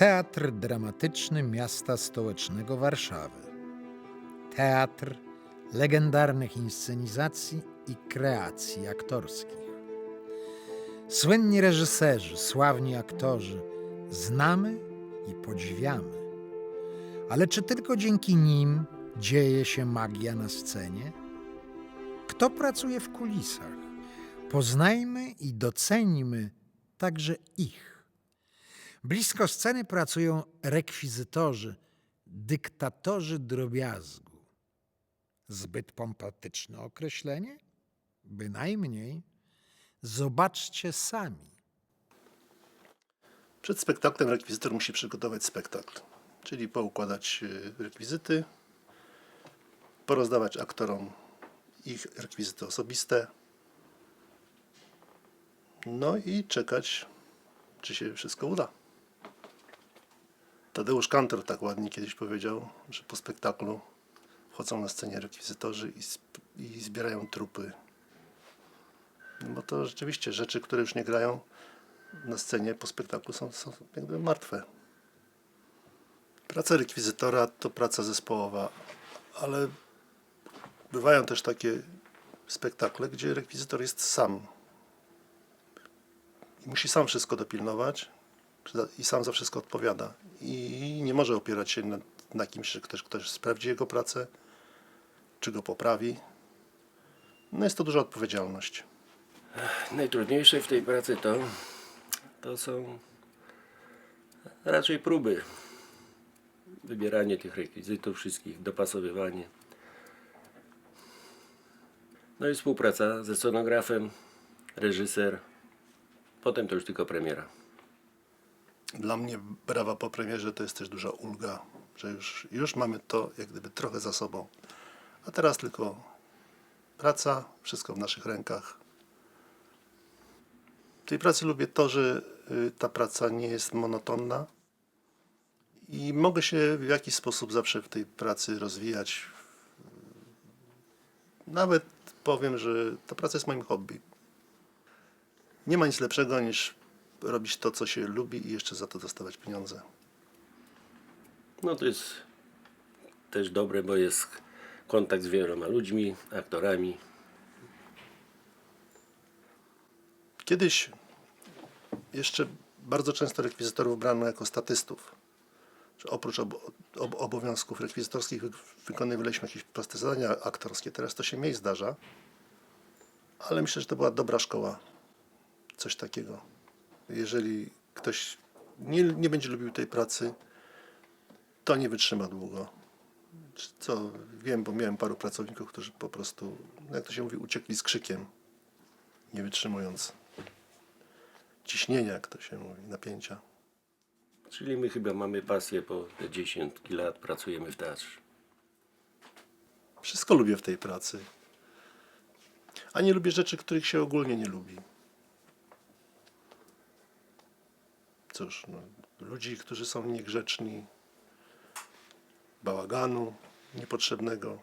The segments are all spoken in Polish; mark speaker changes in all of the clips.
Speaker 1: Teatr Dramatyczny Miasta Stołecznego Warszawy. Teatr legendarnych inscenizacji i kreacji aktorskich. Słynni reżyserzy, sławni aktorzy znamy i podziwiamy. Ale czy tylko dzięki nim dzieje się magia na scenie? Kto pracuje w kulisach? Poznajmy i doceńmy także ich. Blisko sceny pracują rekwizytorzy, dyktatorzy drobiazgu. Zbyt pompatyczne określenie? Bynajmniej. Zobaczcie sami.
Speaker 2: Przed spektaklem rekwizytor musi przygotować spektakl, czyli poukładać y, rekwizyty, porozdawać aktorom ich rekwizyty osobiste, no i czekać, czy się wszystko uda. Tadeusz Kantor tak ładnie kiedyś powiedział, że po spektaklu wchodzą na scenie rekwizytorzy i, i zbierają trupy. No bo to rzeczywiście rzeczy, które już nie grają, na scenie po spektaklu są, są jakby martwe. Praca rekwizytora to praca zespołowa, ale bywają też takie spektakle, gdzie rekwizytor jest sam. I musi sam wszystko dopilnować i sam za wszystko odpowiada. I nie może opierać się na, na kimś, że ktoś, ktoś sprawdzi jego pracę, czy go poprawi. No jest to duża odpowiedzialność.
Speaker 3: Najtrudniejsze w tej pracy to, to są raczej próby. Wybieranie tych rekwizytów wszystkich, dopasowywanie. No i współpraca ze scenografem, reżyser. Potem to już tylko premiera.
Speaker 2: Dla mnie brawa po premierze to jest też duża ulga, że już, już mamy to jak gdyby trochę za sobą. A teraz tylko praca, wszystko w naszych rękach. W tej pracy lubię to, że y, ta praca nie jest monotonna i mogę się w jakiś sposób zawsze w tej pracy rozwijać. Nawet powiem, że ta praca jest moim hobby. Nie ma nic lepszego niż robić to, co się lubi i jeszcze za to dostawać pieniądze.
Speaker 3: No to jest też dobre, bo jest kontakt z wieloma ludźmi, aktorami.
Speaker 2: Kiedyś jeszcze bardzo często rekwizytorów brano jako statystów. Oprócz ob ob obowiązków rekwizytorskich wy wykonywaliśmy jakieś proste zadania aktorskie. Teraz to się mniej zdarza. Ale myślę, że to była dobra szkoła. Coś takiego. Jeżeli ktoś nie, nie będzie lubił tej pracy, to nie wytrzyma długo. Co wiem, bo miałem paru pracowników, którzy po prostu, no jak to się mówi, uciekli z krzykiem, nie wytrzymując ciśnienia, jak to się mówi, napięcia.
Speaker 3: Czyli my chyba mamy pasję, po te dziesiątki lat pracujemy w teatrze.
Speaker 2: Wszystko lubię w tej pracy. A nie lubię rzeczy, których się ogólnie nie lubi. Cóż, no, ludzi, którzy są niegrzeczni, bałaganu niepotrzebnego,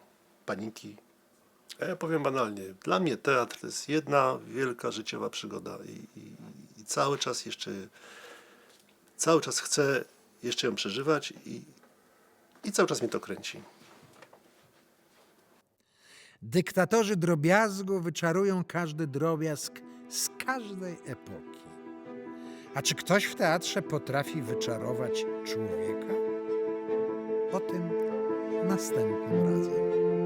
Speaker 2: paniki. A ja powiem banalnie, dla mnie teatr to jest jedna wielka życiowa przygoda i, i, i cały czas jeszcze, cały czas chcę jeszcze ją przeżywać i, i cały czas mnie to kręci.
Speaker 1: Dyktatorzy drobiazgu wyczarują każdy drobiazg z każdej epoki. A czy ktoś w teatrze potrafi wyczarować człowieka? O tym następnym razem.